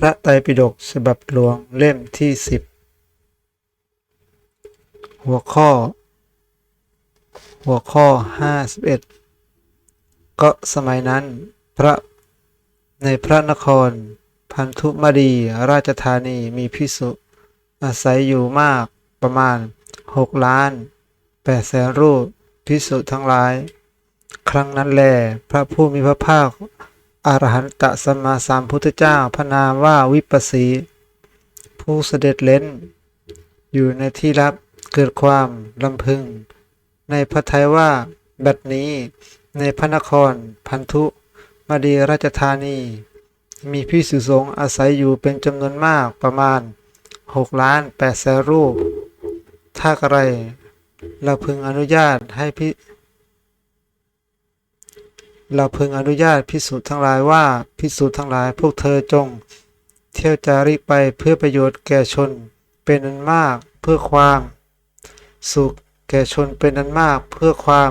พระไตรปิฎกฉบับหลวงเล่มที่สิบหัวข้อ หัวข้อห้าสิบเอ็ดก็สมัยนั้นพระในพระนคร พันธุมดีราชธานีมีพิสุอาศัยอยู่มากประมาณหกล้านแปดแสนรูปพิสุทั้งหลาย ครั้งนั้นแลพระผู้มีพระภาค อรหันตสัมมาสัมพุทธเจ้าพระนามว่าวิปัสสี ผู้เสด็จเล่นอยู่ในที่รับเกิดความลำพึง ในพระทัยว่าบัดนี้ในพระนครพันธุมดีราชธานี มีพิสุสงอาศัยอยู่เป็นจำนวนมากประมาณ6ล้าน8แสนรูป ถ้ากระไรเราพึงอนุญาตให้พิ เราเพึงอนุญาตพิสูจน์ทั้งหลายว่าพิสูจน์ทั้งหลายพวกเธอจง เที่ยวจาริกไปเพื่อประโยชน์แก่ชนเป็นอันมากเพื่อความ สุขแก่ชนเป็นอันมากเพื่อความ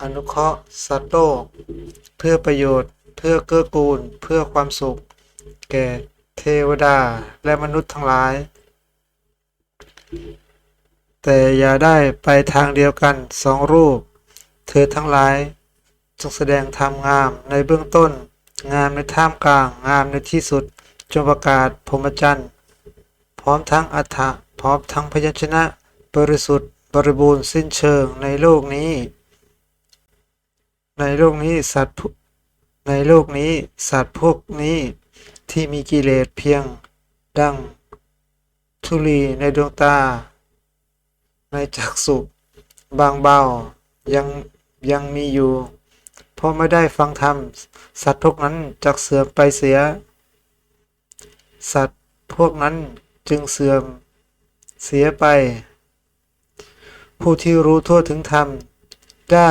อนุเคราะห์สัตว์โลกเพื่อประโยชน์เพื่อเกื้อกูลเพื่อความสุข แก่เทวดาและมนุษย์ทั้งหลาย แต่อย่าได้ไปทางเดียวกันสองรูป เธอทั้งหลาย จงแสดงธรรมงามในเบื้องต้น งามในท่ามกลาง งามในที่สุด จงประกาศพรหมจรรย์ พร้อมทั้งอัฏฐะพร้อมทั้งพยัญชนะ บริสุทธิ์ บริบูรณ์สิ้นเชิงในโลกนี้ ในโลกนี้สัตว์ในโลกนี้สัตว์พวกนี้ที่มีกิเลสเพียงดังธุลีในดวงตา ในจักสุบางเบายังยังมีอยู่ ราะไม่ได้ฟังธรรม สัตว์พวกนั้นจักเสื่อมไปเสีย สัตว์พวกนั้นจึงเสื่อมเสียไป ผู้ที่รู้ทั่วถึงธรรม ได้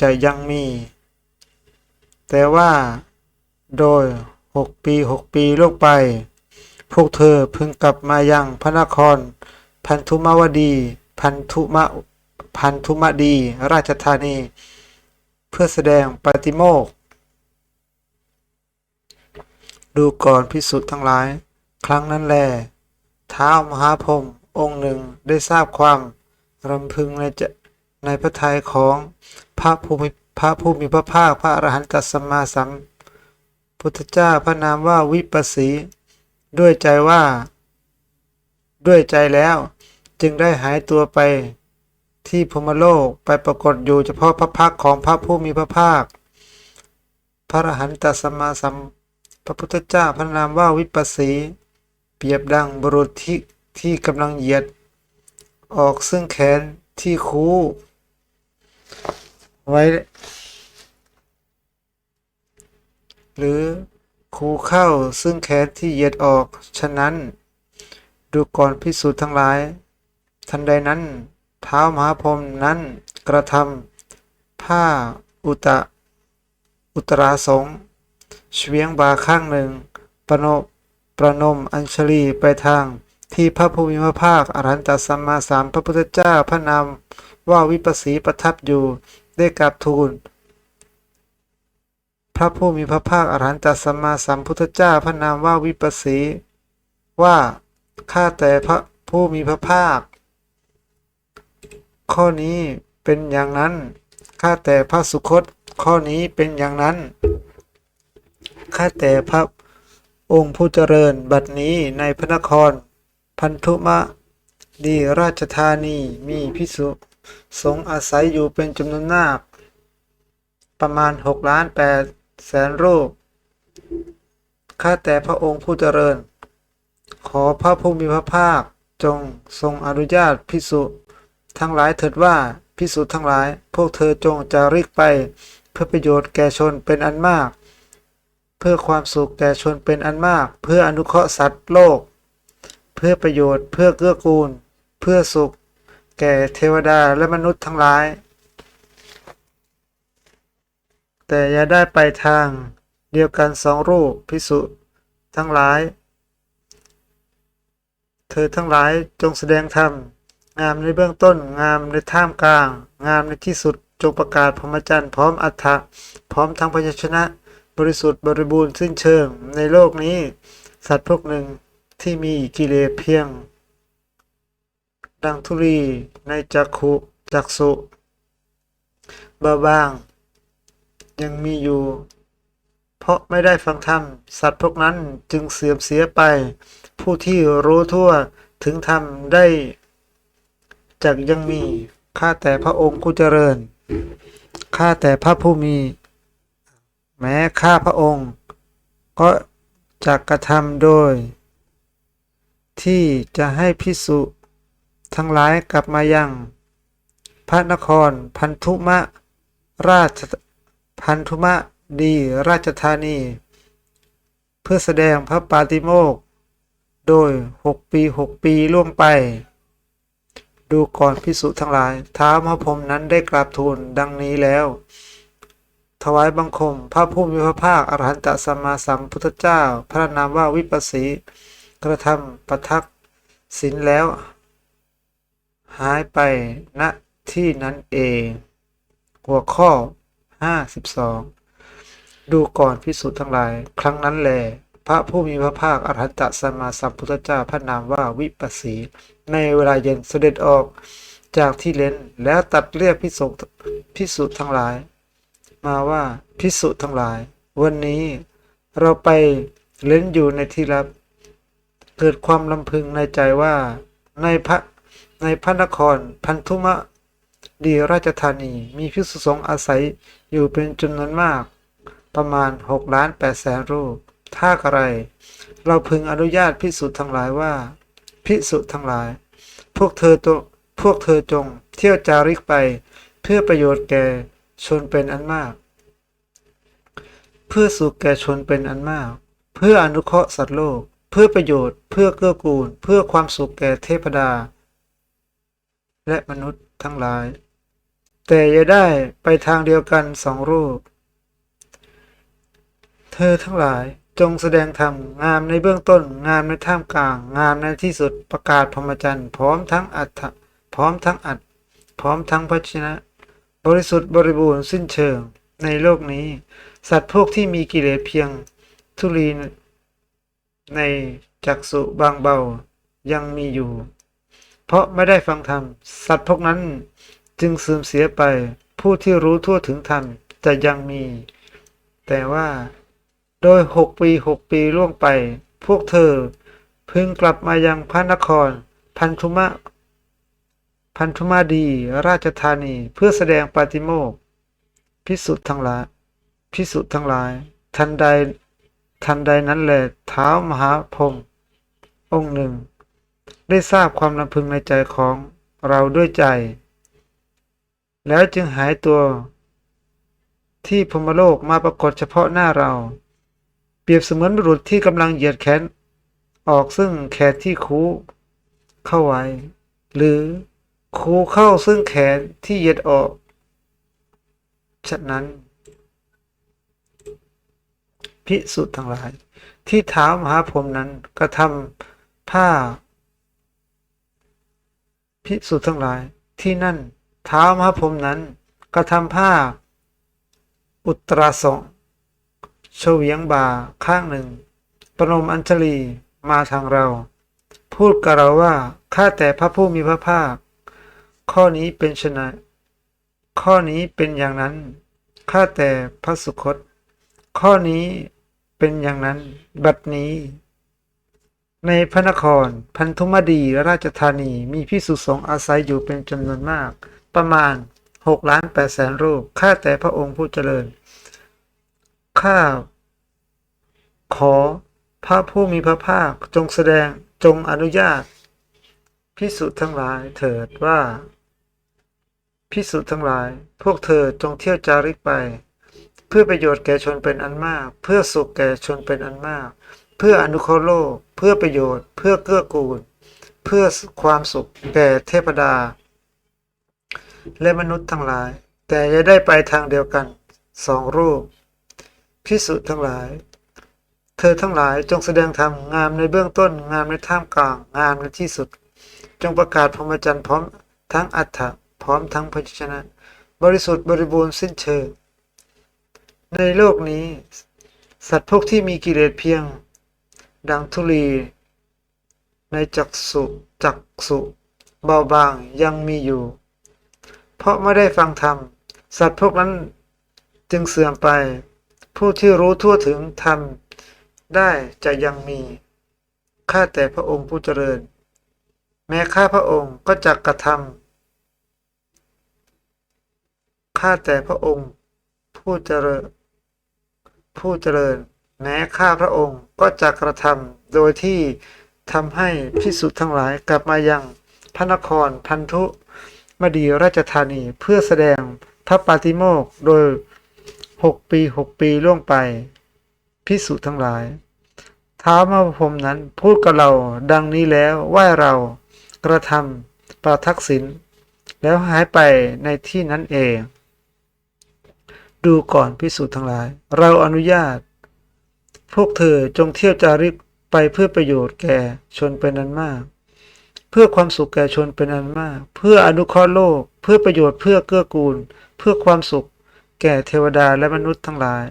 จะยังมี แต่ว่าโดยหกปีหกปีล่วงไป พวกเธอพึงกลับมายังพระนคร พันธุมวดี พันธุมะพันธุมดี ราชธานี เพื่อแสดงปาฏิโมกดูก่อนพิสุทธ์ทั้งหลาย ครั้งนั้นแลท้าวมหาพรมองค์หนึ่งได้ทราบความรำพึงในจะในพระทัยของพระผู้มีพระผู้มีพระภาคพระอรหันตสัมมาสัมพุทธเจ้าพระนามว่าวิปัสสี ด้วยใจว่า ด้วยใจแล้ว จึงได้หายตัวไป ที่พรหมโลกไปปรากฏอยู่เฉพาะพระพักของพระผู้มีพระภาค พระอรหันตสัมมาสัมพระพุทธเจ้าพระนามว่าวิปัสสี เปรียบดังบุรุษที่ที่กำลังเหยียด ออกซึ่งแขนที่คูไว้ หรือคูเข้าซึ่งแขนที่เหยียดออก ฉะนั้น ดูก่อนพิสูจน์ทั้งหลาย ทันใดนั้น เท้ามหาพรหมนั้นกระทำผ้าอุตะอุตราสงเฉียงบาข้างหนึ่ง ประนมประนมอัญชลีไปทางที่พระภูมิพระภาคอรหันตสัมมาสัมพระพุทธเจ้าพระนามว่าวิปัสสีประทับอยู่ได้กราบทูล พระผู้มีพระภาคอรหันตสัมมาสัมพุทธเจ้าพระนามว่าวิปัสสี ว่าข้าแต่พระผู้มีพระภาค ข้อนี้เป็นอย่างนั้น ข้าแต่พระสุคต ข้อนี้เป็นอย่างนั้น ข้าแต่พระองค์ผู้เจริญบัดนี้ในพระนคร พันธุมะดีราชธานีมีพิสุสงฆ์อาศัยอยู่เป็นจำนวนมากประมาณ6ล้าน8แสนรูป ข้าแต่พระองค์ผู้เจริญ ขอพระผู้มีพระภาคจงทรงอนุญาตพิสุ ทั้งหลายเถิดว่าพิสุทั้งหลาย พวกเธอจงจาริกไป เพื่อประโยชน์แก่ชนเป็นอันมาก เพื่อความสุขแก่ชนเป็นอันมาก เพื่ออนุเคราะห์สัตว์โลก เพื่อประโยชน์เพื่อเกื้อกูล เพื่อสุข แก่เทวดาและมนุษย์ทั้งหลาย แต่อย่าได้ไปทางเดียวกันสองรูปพิสุทั้งหลาย เธอทั้งหลายจงแสดงธรรม งามในเบื้องต้น งามในท่ามกลาง งามในที่สุด จงประกาศพรหมจรรย์พร้อมอัฏฐะพร้อมทั้งพยัญชนะ บริสุทธิ์บริบูรณ์สิ้นเชิง ในโลกนี้ สัตว์พวกหนึ่งที่มีกิเลสเพียง ดังธุลีในจักขุจักสุบาบาง ยังมีอยู่ เพราะไม่ได้ฟังธรรม สัตว์พวกนั้นจึงเสื่อมเสียไป ผู้ที่รู้ทั่วถึงธรรมได้ จากยังมี ข้าแต่พระองค์ผู้เจริญ ข้าแต่พระผู้มี แม้ข้าพระองค์ ก็จะกกระทำโดย ที่จะให้พิสุทั้งหลายกลับมายัง พระนครพันธุมะ ราชพันธุมะดีราชธานี เพื่อแสดงพระปาติโมก โดยหกปีหกปีล่วงไป ดูก่อนพิสุทั้งหลายท้าวมหาพรหมนั้นได้กราบทูลดังนี้แล้ว ถวายบังคม พระผู้มีพระภาคอรหันตสัมมาสัมพุทธเจ้า พระนามว่าวิปัสสีกระทำประทักษิณแล้ว หายไปณที่นั้นเอง หัวข้อ 52 ดูก่อนพิสุทั้งหลาย ครั้งนั้นแล พระผู้มีพระภาคอรหันตสัมมาสัมพุทธเจ้าพระนามว่าวิปัสสี ในเวลาเย็นเสด็จออกจากที่เลนแล้วตัดเรียกพิสุพิสุทั้งหลาย มาว่าพิสุทั้งหลาย วันนี้เราไปเล่นอยู่ในที่ลับ เกิดความลำพึงในใจว่าในพระในพระนครพันธุมะดีราชธานีมีพิสุสงฆ์อาศัยอยู่เป็นจำนวนมาก ประมาณ6ล้าน8แสนรูป ถ้ากระไร เราพึงอนุญาตพิสุทั้งหลายว่าพิสุทั้งหลาย พวกเธอตพวกเธอจง เที่ยวจาริกไป เพื่อประโยชน์แก่ชนเป็นอันมาก เพื่อสุขแก่ชนเป็นอันมาก เพื่ออนุเคราะห์สัตว์โลก เพื่อประโยชน์ เพื่อเกื้อกูล เพื่อความสุขแก่เทพดา และมนุษย์ทั้งหลาย แต่อย่าได้ไปทางเดียวกันสองรูป เธอทั้งหลาย จงแสดงธรรมงามในเบื้องต้น งามในท่ามกลาง งามในที่สุดประกาศพรหมจรรย์พร้อมทั้งอัฏฐพร้อมทั้งอัดพร้อมทั้งพัชนะ บริสุทธิ์บริบูรณ์สิ้นเชิง ในโลกนี้ สัตว์พวกที่มีกิเลสเพียง ทุลีในจักสุบางเบายังมีอยู่ เพราะไม่ได้ฟังธรรม สัตว์พวกนั้นจึงเสื่อมเสียไป ผู้ที่รู้ทั่วถึงธรรมจะยังมี แต่ว่า โดยหกปีหกปีล่วงไป พวกเธอ พึงกลับมายังพระนคร พันธุมะพันธุมาดี ราชธานีเพื่อแสดงปาติโมกข์พิสุทธ์ทั้งหลายพิสุทธ์ทั้งหลาย ทันใดทันใดนั้นแหละเท้ามหาพรมองค์หนึ่ง ได้ทราบความลำพึงในใจของเราด้วยใจ แล้วจึงหายตัวที่พรหมโลกมาปรากฏเฉพาะหน้าเรา รียบเสมือนบุรุษที่กำลังเหยียดแขน ออกซึ่งแขนที่คูเข้าไว้ หรือคูเข้าซึ่งแขนที่เหยียดออก ฉะนั้น พิสุทธ์ทั้งหลาย ที่เท้ามหาพรหมนั้นกระทำผ้า พิสุทธ์ทั้งหลาย ที่นั่นเท้ามหาพรหมนั้นกระทำผ้า อุตราสง เฉวียงบ่าข้างหนึ่ง ประนมอัญชลีมาทางเรา พูดกับเราว่าข้าแต่พระผู้มีพระภาค ข้อนี้เป็นชนะ ข้อนี้เป็นอย่างนั้นข้าแต่พระสุคต ข้อนี้เป็นอย่างนั้น บัดนี้ ในพระนครพันธุมดีราชธานีมีพิสุสงอาศัยอยู่เป็นจำนวนมาก ประมาณ6ล้าน8แสนรูปข้าแต่พระองค์ผู้เจริญ ข้า ขอพระผู้มีพระภาคจงแสดงจงอนุญาตพิสุทั้งหลายเถิดว่าพิสุทั้งหลาย พวกเธอจงเที่ยวจาริกไป เพื่อประโยชน์แก่ชนเป็นอันมาก เพื่อสุขแก่ชนเป็นอันมาก เพื่ออนุเคราะห์โลก เพื่อประโยชน์ เพื่อเกื้อกูล เพื่อความสุขแก่เทพดา และมนุษย์ทั้งหลาย แต่อย่าได้ไปทางเดียวกันสองรูป พิสุทั้งหลาย เธอทั้งหลายจงแสดงธรรมงามในเบื้องต้น งามในท่ามกลาง งามในที่สุด จงประกาศพรหมจรรย์พร้อมทั้งอัฏฐะพร้อมทั้งพยัญชนะ บริสุทธิ์บริบูรณ์สิ้นเชิง ในโลกนี้ สัตว์พวกที่มีกิเลสเพียง ดังธุลี ในจักสุจักสุเบาบางยังมีอยู่ เพราะไม่ได้ฟังธรรม สัตว์พวกนั้นจึงเสื่อมไป ผู้ที่รู้ทั่วถึงธรรมได้จะยังมีข้าแต่พระองค์ผู้เจริญ แม้ข้าพระองค์ก็จะกระทำข้าแต่พระองค์ผู้เจริญ ผู้เจริญ แม้ข้าพระองค์ก็จะกระทำโดยที่ทำให้พิสุทธ์ทั้งหลายกลับมายังพระนครพันธุมดีราชธานีเพื่อแสดงพระปาติโมกโดย หกปีหกปีล่วงไปพิสุทธ์ทั้งหลายท้าวมาพรมนั้นพูดกับเราดังนี้แล้วว่าเรากระทำประทักษิณแล้วหายไปในที่นั้นเอง ดูก่อนพิสูจน์ทั้งหลาย เราอนุญาต พวกเธอจงเที่ยวจาริกไปเพื่อประโยชน์แก่ชนเป็นอันมาก เพื่อความสุขแก่ชนเป็นอันมาก เพื่ออนุเคราะห์โลก เพื่อประโยชน์เพื่อเกื้อกูล เพื่อความสุข แก่เทวดาและมนุษย์ทั้งหลาย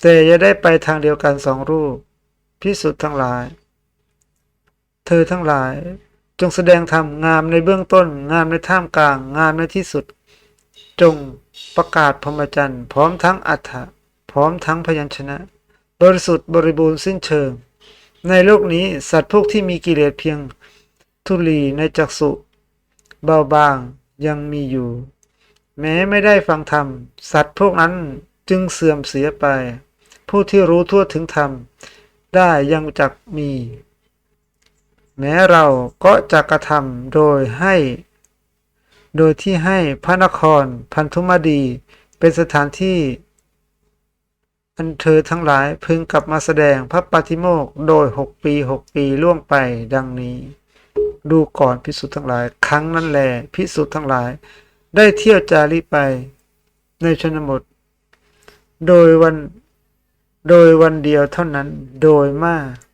แต่อย่าได้ไปทางเดียวกันสองรูป พิสุทธ์ทั้งหลาย เธอทั้งหลายจงแสดงธรรมงามในเบื้องต้น งามในท่ามกลาง งามในที่สุด จงประกาศพรหมจรรย์ พร้อมทั้งอัฏฐะพร้อมทั้งพยัญชนะ บริสุทธิ์บริบูรณ์สิ้นเชิง ในโลกนี้สัตว์พวกที่มีกิเลสเพียง ทุลีในจักสุเบาบางยังมีอยู่ แม้ไม่ได้ฟังธรรม สัตว์พวกนั้นจึงเสื่อมเสียไป ผู้ที่รู้ทั่วถึงธรรม ได้ยังจักมี แม้เราก็จะกระทำโดยให้ โดยที่ให้พระนครพันธุมาดีเป็นสถานที่อันเธอทั้งหลายพึงกลับมาแสดงพระปาฏิโมกโดยหกปีหกปีล่วงไปดังนี้ ดูก่อนพิสุทธ์ทั้งหลาย ครั้งนั้นแลพิสุทธ์ทั้งหลาย ได้เที่ยวจาริไป ในชนบท โดยวัน โดยวันเดียวเท่านั้นโดยมาก